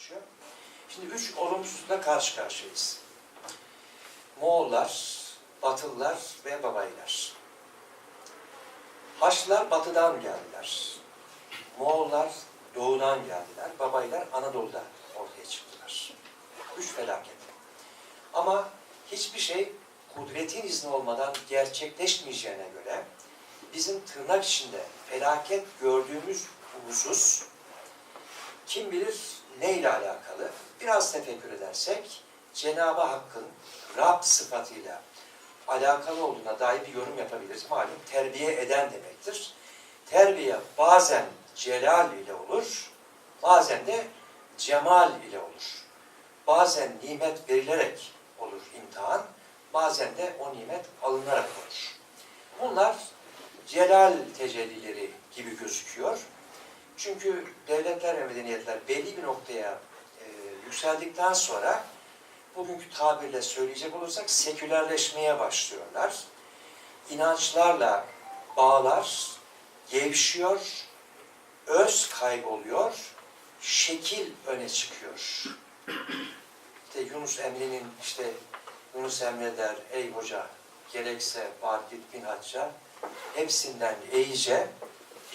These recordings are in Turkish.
geçiyor. Şimdi üç olumsuzlukla karşı karşıyayız. Moğollar, Batılılar ve Babaylar. Haçlılar batıdan geldiler. Moğollar doğudan geldiler. Babaylar Anadolu'da ortaya çıktılar. Üç felaket. Ama hiçbir şey kudretin izni olmadan gerçekleşmeyeceğine göre bizim tırnak içinde felaket gördüğümüz husus kim bilir neyle alakalı? Biraz tefekkür edersek Cenab-ı Hakk'ın Rab sıfatıyla alakalı olduğuna dair bir yorum yapabiliriz. Malum terbiye eden demektir. Terbiye bazen celal ile olur, bazen de cemal ile olur. Bazen nimet verilerek olur imtihan, bazen de o nimet alınarak olur. Bunlar celal tecellileri gibi gözüküyor. Çünkü devletler ve medeniyetler belli bir noktaya e, yükseldikten sonra bugünkü tabirle söyleyecek olursak sekülerleşmeye başlıyorlar. İnançlarla bağlar gevşiyor, öz kayboluyor, şekil öne çıkıyor. İşte Yunus Emre'nin işte Yunus Emre der, ey hoca gerekse var git bin hacca, hepsinden iyice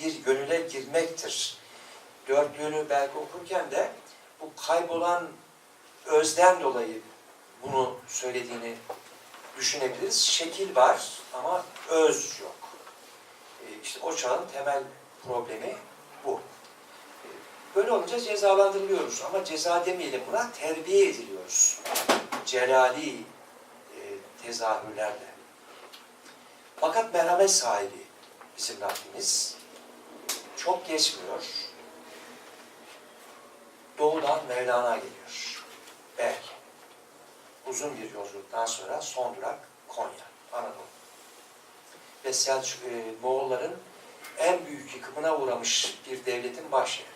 bir gönüle girmektir. Dörtlüğünü belki okurken de bu kaybolan özden dolayı bunu söylediğini düşünebiliriz. Şekil var ama öz yok. E, İşte o çağın temel problemi bu. Böyle olunca cezalandırılıyoruz ama ceza demeyelim buna terbiye ediliyoruz. Celali e, tezahürlerle. Fakat merhamet sahibi bizim Rabbimiz çok geçmiyor. Doğudan Mevlana geliyor. Belki. Uzun bir yolculuktan sonra son durak Konya, Anadolu. Ve Selçuk, e, Moğolların en büyük yıkımına uğramış bir devletin başyeri.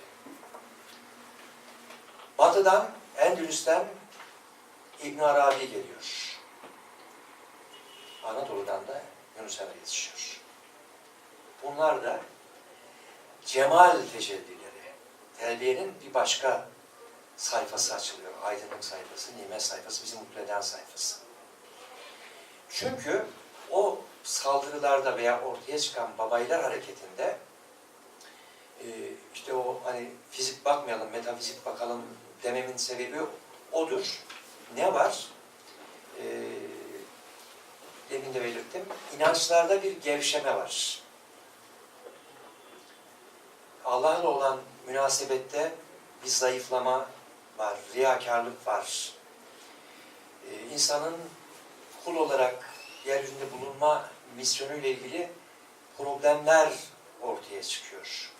Batıdan, Endülüs'ten İbn Arabi geliyor. Anadolu'dan da Yunus Emre yetişiyor. Bunlar da cemal tecellileri, terbiyenin bir başka sayfası açılıyor. Aydınlık sayfası, nimet sayfası, bizi mutlu eden sayfası. Çünkü o saldırılarda veya ortaya çıkan babaylar hareketinde e, işte o hani fizik bakmayalım, metafizik bakalım dememin sebebi odur. Ne var? E, demin de belirttim. İnançlarda bir gevşeme var. Allah'la olan münasebette bir zayıflama var, riyakarlık var. Ee, insanın kul olarak yeryüzünde bulunma misyonuyla ilgili problemler ortaya çıkıyor.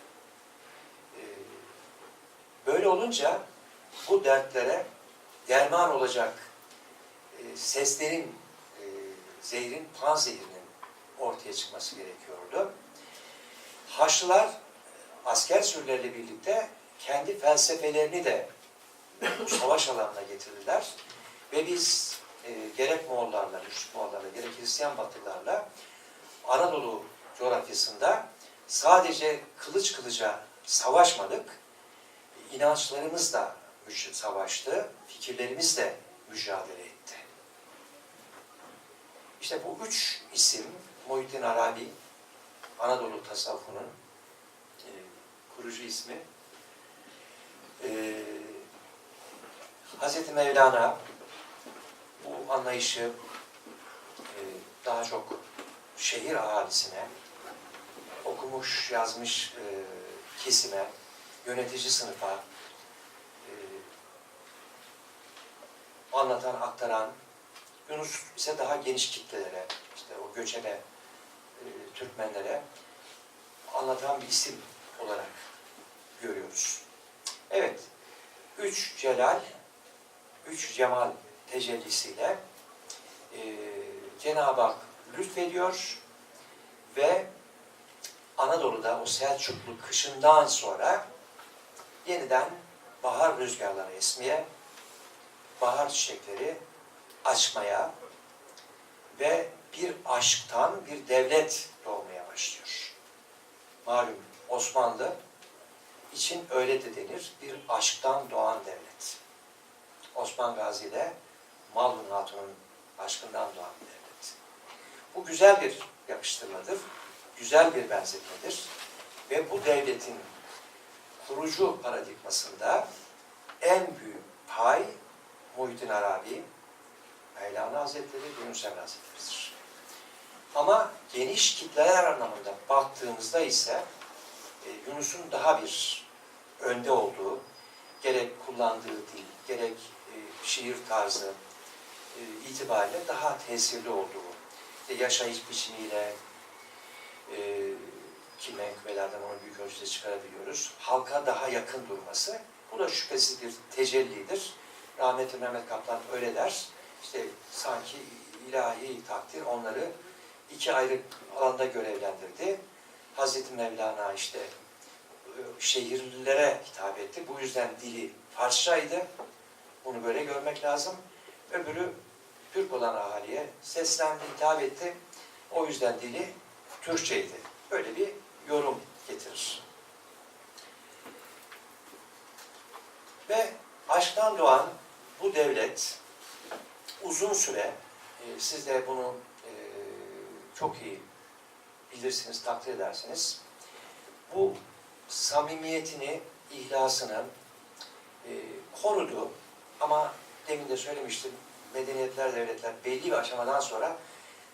Ee, böyle olunca bu dertlere derman olacak e, seslerin, e, zehrin, panzehirinin ortaya çıkması gerekiyordu. Haçlılar asker sürüleriyle birlikte kendi felsefelerini de savaş alanına getirdiler. Ve biz e, gerek Moğollarla, Müşrik Moğollarla, gerek Hristiyan Batılılarla Anadolu coğrafyasında sadece kılıç kılıca savaşmadık. İnançlarımız da savaştı, fikirlerimiz de mücadele etti. İşte bu üç isim, Muhittin Arabi, Anadolu tasavvufunun kurucu ismi, e, Hazreti Mevlana bu anlayışı e, daha çok şehir ahalisine, okumuş, yazmış e, kesime, yönetici sınıfa e, anlatan, aktaran, Yunus ise daha geniş kitlelere, işte o göçebe e, Türkmenlere anlatan bir isim olarak görüyoruz. Evet, üç celal, üç cemal tecellisiyle e, Cenab-ı Hak lütfediyor ve Anadolu'da o Selçuklu kışından sonra yeniden bahar rüzgarları esmeye, bahar çiçekleri açmaya ve bir aşktan bir devlet doğmaya başlıyor. Malum Osmanlı için öyle de denir. Bir aşktan doğan devlet. Osman Gazi ile Malhun Hatun'un aşkından doğan devlet. Bu güzel bir yapıştırmadır. Güzel bir benzetmedir. Ve bu devletin kurucu paradigmasında en büyük pay Muhyiddin Arabi, Mevlana Hazretleri, Emre Hazretleri'dir. Ama geniş kitleler anlamında baktığımızda ise e, Yunus'un daha bir önde olduğu, gerek kullandığı dil, gerek e, şiir tarzı e, itibariyle daha tesirli olduğu, e, yaşayış biçimiyle e, ki onu büyük ölçüde çıkarabiliyoruz, halka daha yakın durması, bu da şüphesiz bir tecellidir. Rahmetli Mehmet Kaplan öyle der, işte sanki ilahi takdir onları iki ayrı alanda görevlendirdi. Hazreti Mevlana işte e, şehirlilere hitap etti. Bu yüzden dili Farsçaydı. Bunu böyle görmek lazım. Öbürü Türk olan ahaliye seslendi, hitap etti. O yüzden dili Türkçeydi. Böyle bir yorum getirir. Ve aşktan doğan bu devlet uzun süre, e, siz de bunu e, çok iyi bilirsiniz, takdir edersiniz. Bu samimiyetini, ihlasını e, korudu. Ama demin de söylemiştim, medeniyetler, devletler belli bir aşamadan sonra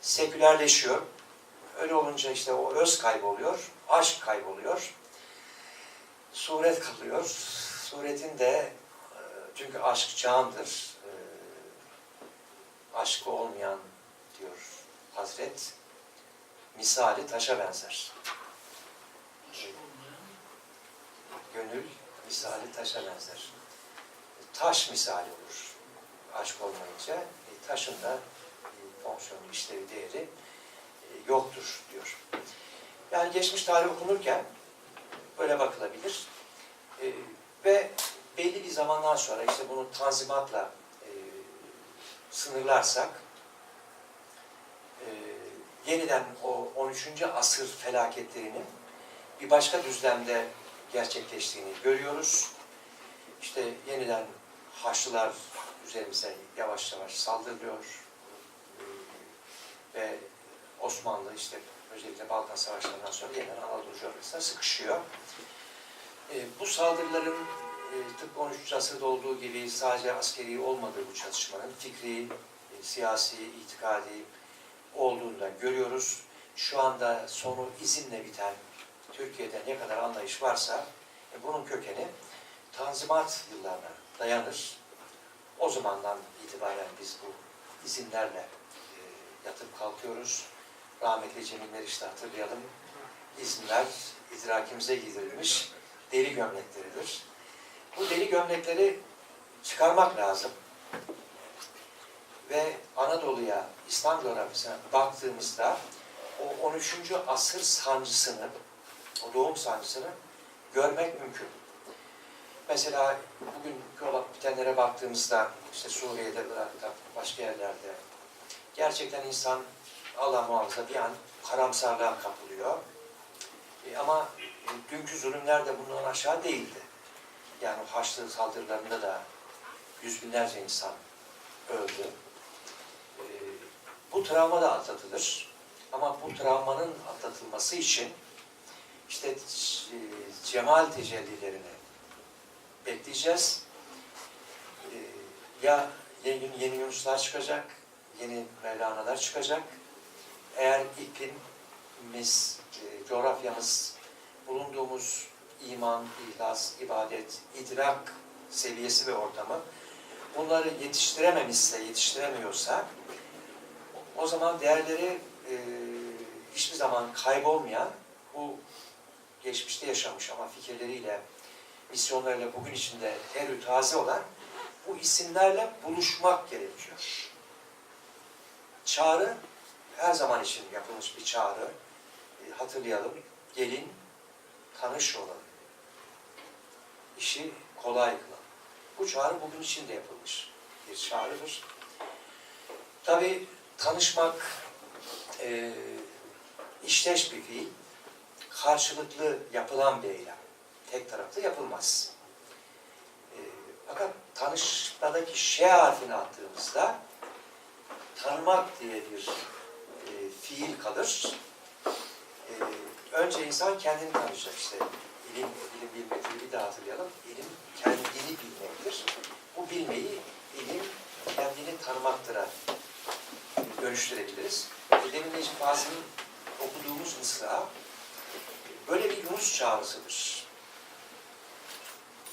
sekülerleşiyor. Öyle olunca işte o öz kayboluyor, aşk kayboluyor. Suret kalıyor. Suretin de e, çünkü aşk candır. E, aşkı olmayan diyor Hazret, misali taşa benzer. Gönül misali taşa benzer. Taş misali olur. Aşk olmayınca e, taşın da e, fonksiyonu, işlevi, değeri e, yoktur diyor. Yani geçmiş tarih okunurken böyle bakılabilir. Ve belli bir zamandan sonra işte bunu tanzimatla sınırlarsak e, yeniden o 13. asır felaketlerinin bir başka düzlemde gerçekleştiğini görüyoruz. İşte yeniden Haçlılar üzerimize yavaş yavaş saldırıyor ve Osmanlı işte özellikle Balkan Savaşları'ndan sonra yeniden Anadolu coğrafyasına sıkışıyor. E, bu saldırıların e, tıpkı 13. asırda olduğu gibi sadece askeri olmadığı bu çatışmanın fikri, e, siyasi, itikadi olduğunu da görüyoruz. Şu anda sonu izinle biten Türkiye'de ne kadar anlayış varsa e, bunun kökeni Tanzimat yıllarına dayanır. O zamandan itibaren biz bu izinlerle e, yatıp kalkıyoruz. Rahmetli Cemil Meriç'te hatırlayalım. İzinler idrakimize giydirilmiş deri gömlekleridir. Bu deri gömlekleri çıkarmak lazım. Ve Anadolu'ya, İslam coğrafyasına baktığımızda o 13. asır sancısını, o doğum sancısını görmek mümkün. Mesela bugün olup bitenlere baktığımızda işte Suriye'de, Irak'ta, başka yerlerde gerçekten insan Allah muhafaza bir an karamsarlığa kapılıyor. E, ama e, dünkü zulümler de bundan aşağı değildi. Yani Haçlı saldırılarında da yüz binlerce insan öldü. E, bu travma da atlatılır. Ama bu travmanın atlatılması için işte e, cemal tecellilerini bekleyeceğiz. E, ya yeni, yeni Yunuslar çıkacak, yeni Mevlana'lar çıkacak. Eğer iklimimiz, e, coğrafyamız, bulunduğumuz iman, ihlas, ibadet, idrak seviyesi ve ortamı bunları yetiştirememişse, yetiştiremiyorsa o zaman değerleri e, hiçbir zaman kaybolmayan bu geçmişte yaşamış ama fikirleriyle, misyonlarıyla bugün içinde terü taze olan bu isimlerle buluşmak gerekiyor. Çağrı her zaman için yapılmış bir çağrı. E, hatırlayalım. Gelin, tanış olalım. İşi kolay kılalım. Bu çağrı bugün için de yapılmış bir çağrıdır. Tabi tanışmak e, işteş bir fiil, karşılıklı yapılan bir eylem. tek taraflı yapılmaz. E, fakat tanışmadaki şey harfini attığımızda tanımak diye bir e, fiil kalır. E, önce insan kendini tanıyacak işte. İlim, ilim bilmektir. Bir daha hatırlayalım. İlim kendini bilmektir. Bu bilmeyi ilim kendini tanımaktıra dönüştürebiliriz. E, Demin Necip Fazıl'ın okuduğumuz mısra böyle bir Yunus çağrısıdır.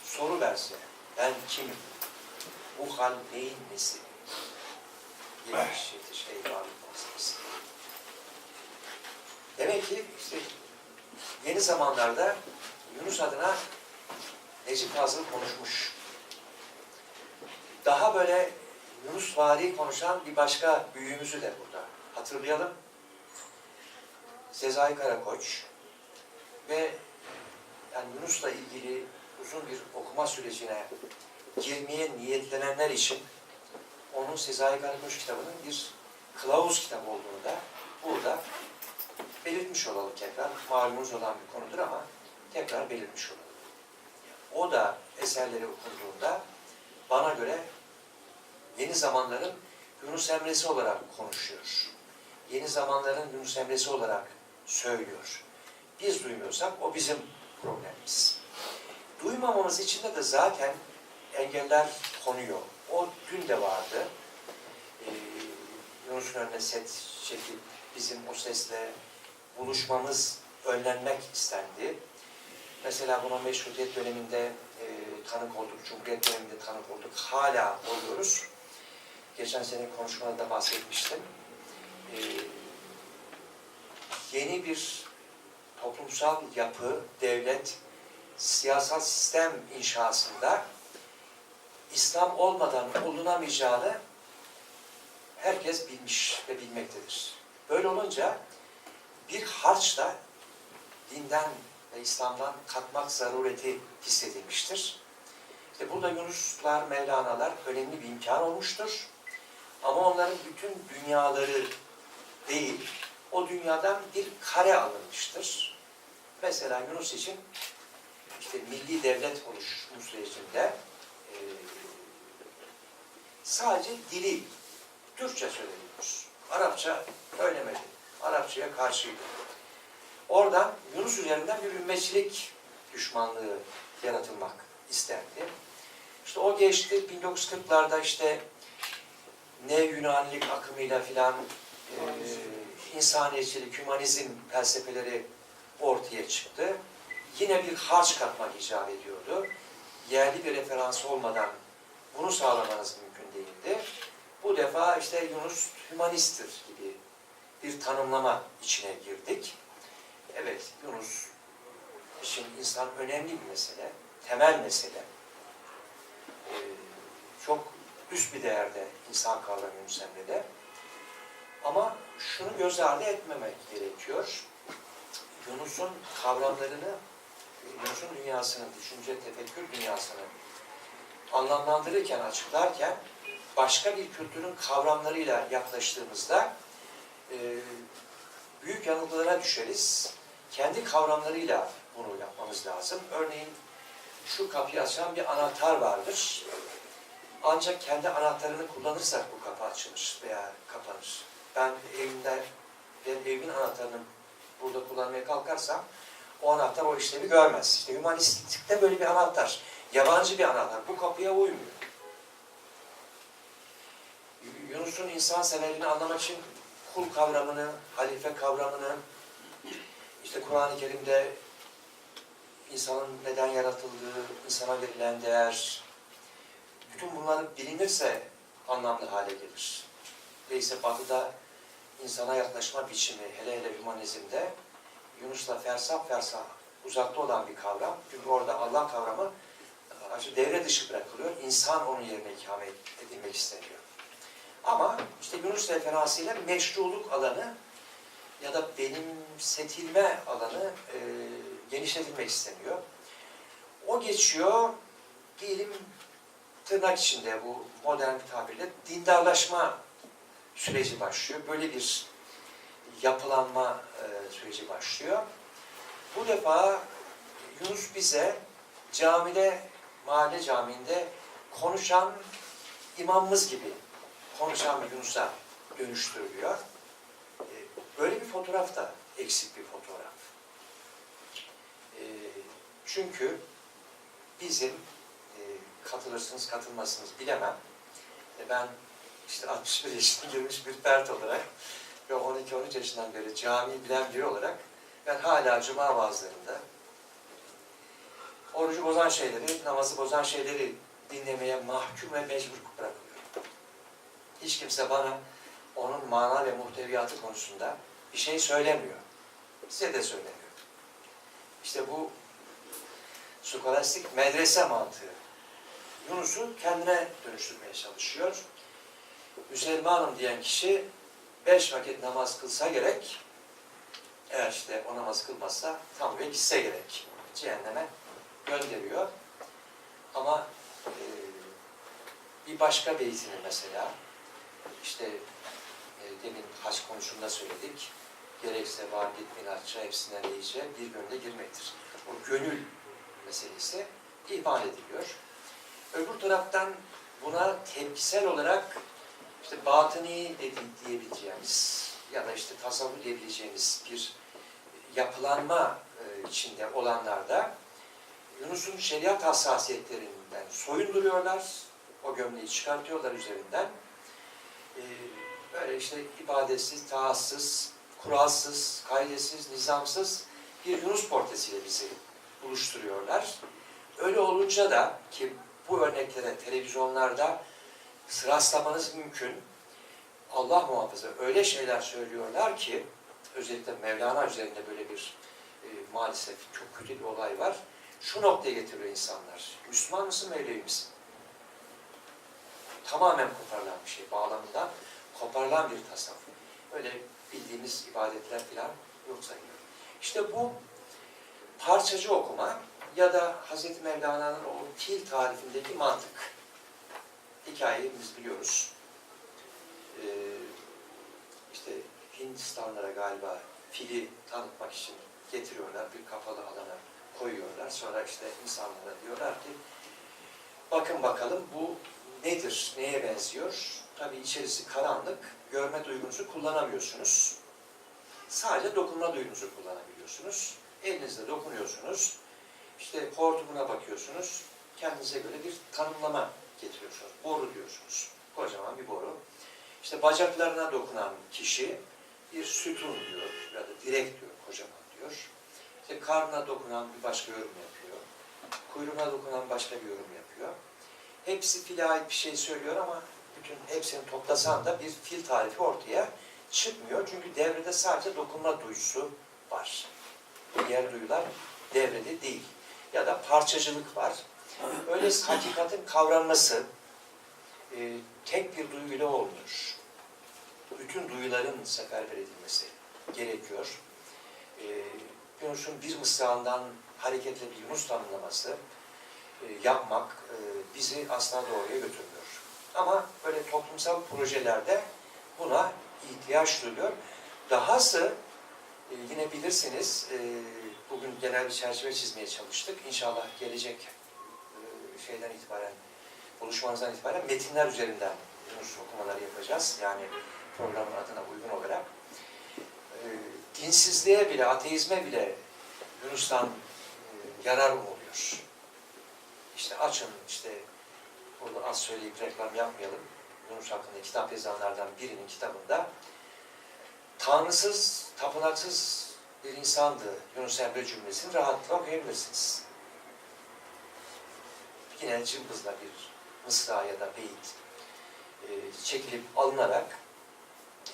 Soru verse, ben kimim? Bu hal neyin nesi? 77 şey var meselesi. Demek ki işte yeni zamanlarda Yunus adına Necip Fazıl konuşmuş. Daha böyle Yunus vari konuşan bir başka büyüğümüzü de burada hatırlayalım. Sezai Karakoç ve yani Yunus'la ilgili uzun bir okuma sürecine girmeye niyetlenenler için onun Sezai Karakoç kitabının bir kılavuz kitabı olduğunu da burada belirtmiş olalım tekrar. Malumunuz olan bir konudur ama tekrar belirtmiş olalım. O da eserleri okunduğunda bana göre yeni zamanların Yunus Emre'si olarak konuşuyor. Yeni zamanların Yunus Emre'si olarak söylüyor. Biz duymuyorsak o bizim problemimiz. Duymamamız için de zaten engeller konuyor. O dün de vardı. Ee, Yunus'un önüne set çekip bizim o sesle buluşmamız önlenmek istendi. Mesela buna meşrutiyet döneminde e, tanık olduk, Cumhuriyet döneminde tanık olduk. Hala oluyoruz. Geçen sene konuşmada da bahsetmiştim. E, yeni bir toplumsal yapı, devlet, siyasal sistem inşasında İslam olmadan olunamayacağını herkes bilmiş ve bilmektedir. Böyle olunca bir harçla dinden İslam'dan katmak zarureti hissedilmiştir. İşte burada Yunuslar, Mevlana'lar önemli bir imkan olmuştur. Ama onların bütün dünyaları değil, o dünyadan bir kare alınmıştır. Mesela Yunus için işte milli devlet oluşum sürecinde e, sadece dili Türkçe söyleniyor. Arapça söylemedi. Arapçaya karşıydı. Oradan Yunus üzerinden bir ümmetçilik düşmanlığı yaratılmak istendi. İşte o geçti 1940'larda işte ne Yunanilik akımıyla filan e, insaniyetçilik, hümanizm felsefeleri ortaya çıktı. Yine bir harç katmak icap ediyordu. Yerli bir referans olmadan bunu sağlamanız mümkün değildi. Bu defa işte Yunus hümanisttir gibi bir tanımlama içine girdik. Evet, Yunus için insan önemli bir mesele, temel mesele. Ee, çok üst bir değerde insan kavramı Yunus. Ama şunu göz ardı etmemek gerekiyor. Yunus'un kavramlarını, Yunus'un dünyasını, düşünce, tefekkür dünyasını anlamlandırırken, açıklarken başka bir kültürün kavramlarıyla yaklaştığımızda e, büyük yanılgılara düşeriz. Kendi kavramlarıyla bunu yapmamız lazım. Örneğin şu kapıyı açan bir anahtar vardır. Ancak kendi anahtarını kullanırsak bu kapı açılır veya kapanır. Ben evimde, ben evimin anahtarını burada kullanmaya kalkarsam o anahtar o işlevi görmez. İşte hümanistlikte böyle bir anahtar. Yabancı bir anahtar. Bu kapıya uymuyor. Yunus'un insan severini anlamak için kul kavramını, halife kavramını, işte Kur'an-ı Kerim'de insanın neden yaratıldığı, insana verilen değer, bütün bunlar bilinirse anlamlı hale gelir. Neyse Batı'da insana yaklaşma biçimi, hele hele hümanizmde Yunus'la fersah fersah uzakta olan bir kavram. Çünkü orada Allah kavramı devre dışı bırakılıyor. İnsan onun yerine ikame edilmek isteniyor. Ama işte Yunus referansıyla meşruluk alanı ya da benimsetilme alanı e, genişletilmek isteniyor. O geçiyor, diyelim tırnak içinde bu modern bir tabirle dindarlaşma süreci başlıyor. Böyle bir yapılanma e, süreci başlıyor. Bu defa Yunus bize camide, mahalle camiinde konuşan imamımız gibi konuşan Yunus'a dönüştürülüyor. Böyle bir fotoğraf da eksik bir fotoğraf. E, Çünkü bizim e, katılırsınız katılmazsınız bilemem. E, Ben işte 61 yaşına girmiş bir fert olarak ve 12-13 yaşından beri camiyi bilen biri olarak ben hala cuma vaazlarında orucu bozan şeyleri, namazı bozan şeyleri dinlemeye mahkum ve mecbur bırakılıyorum. Hiç kimse bana onun mana ve muhteviyatı konusunda bir şey söylemiyor. Size de söylemiyor. İşte bu skolastik medrese mantığı. Yunus'u kendine dönüştürmeye çalışıyor. Müslümanım diyen kişi beş vakit namaz kılsa gerek, eğer işte o namaz kılmazsa tam ve gitse gerek. Cehenneme gönderiyor. Ama e, bir başka beytini mesela, işte e, demin haç konusunda söyledik, gerekse var git minatça hepsinden iyice bir gönle girmektir. O gönül meselesi ihmal ediliyor. Öbür taraftan buna tepkisel olarak işte batıni diyebileceğimiz ya da işte tasavvur diyebileceğimiz bir yapılanma e, içinde olanlarda Yunus'un şeriat hassasiyetlerinden soyunduruyorlar. O gömleği çıkartıyorlar üzerinden. E, Böyle işte ibadetsiz, taassız, kuralsız, kaidesiz, nizamsız bir Yunus portresiyle bizi buluşturuyorlar. Öyle olunca da ki bu örneklere televizyonlarda rastlamanız mümkün. Allah muhafaza öyle şeyler söylüyorlar ki özellikle Mevlana üzerinde böyle bir e, maalesef çok kötü bir olay var. Şu noktaya getiriyor insanlar. Müslüman mısın, Mevlevi misin? Tamamen koparılan bir şey bağlamında. Koparılan bir tasavvuf. Öyle bildiğimiz ibadetler falan yok sayılıyor. İşte bu parçacı okuma ya da Hazreti Mevlana'nın o til tarifindeki mantık. Hikayeyi biz biliyoruz. Ee, işte Hindistanlara galiba fili tanıtmak için getiriyorlar, bir kapalı alana koyuyorlar. Sonra işte insanlara diyorlar ki bakın bakalım bu nedir, neye benziyor? Tabii içerisi karanlık, görme duygunuzu kullanamıyorsunuz. Sadece dokunma duygunuzu kullanabiliyorsunuz. Elinizle dokunuyorsunuz. İşte hortumuna bakıyorsunuz. Kendinize göre bir tanımlama getiriyorsunuz. Boru diyorsunuz. Kocaman bir boru. İşte bacaklarına dokunan kişi bir sütun diyor ya da direk diyor, kocaman diyor. İşte karnına dokunan bir başka yorum yapıyor. Kuyruğuna dokunan başka bir yorum yapıyor. Hepsi file ait bir şey söylüyor ama bütün hepsini toplasan da bir fil tarifi ortaya çıkmıyor. Çünkü devrede sadece dokunma duyusu var. Diğer duyular devrede değil. Ya da parçacılık var. Öyle hakikatin kavranması e, tek bir duyuyla olmuyor. Bütün duyuların seferber edilmesi gerekiyor. E, Yunus'un bir mısrağından hareketle bir Yunus tanımlaması yapmak e, bizi asla doğruya götürmüyor. Ama böyle toplumsal projelerde buna ihtiyaç duyuluyor. Dahası e, yine bilirsiniz e, bugün genel bir çerçeve çizmeye çalıştık. İnşallah gelecek e, şeyden itibaren, buluşmanızdan itibaren metinler üzerinden Yunus okumaları yapacağız. Yani programın adına uygun olarak. E, dinsizliğe bile, ateizme bile Yunus'tan e, yarar umuluyor. İşte açın, işte burada az söyleyip reklam yapmayalım. Yunus hakkında kitap yazanlardan birinin kitabında Tanrısız, tapınaksız bir insandı Yunus Emre cümlesini rahatlıkla okuyabilirsiniz. Yine cımbızla bir mısra ya da beyit e, çekilip alınarak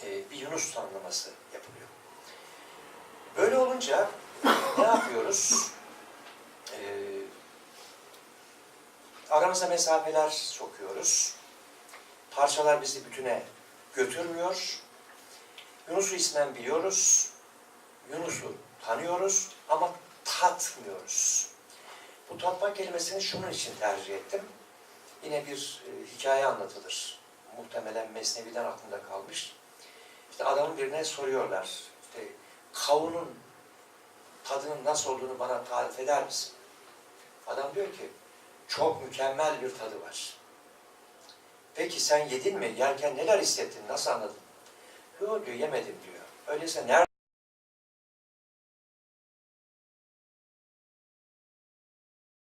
e, bir Yunus tanımlaması yapılıyor. Böyle olunca ne yapıyoruz? E, aramıza mesafeler sokuyoruz. Parçalar bizi bütüne götürmüyor. Yunus'u ismen biliyoruz. Yunus'u tanıyoruz ama tatmıyoruz. Bu tatma kelimesini şunun için tercih ettim. Yine bir e, hikaye anlatılır. Muhtemelen Mesnevi'den aklımda kalmış. İşte adamın birine soruyorlar. İşte kavunun tadının nasıl olduğunu bana tarif eder misin? Adam diyor ki, çok mükemmel bir tadı var. Peki sen yedin mi? Yerken neler hissettin? Nasıl anladın? Yok diyor, yemedim diyor. Öyleyse nerede?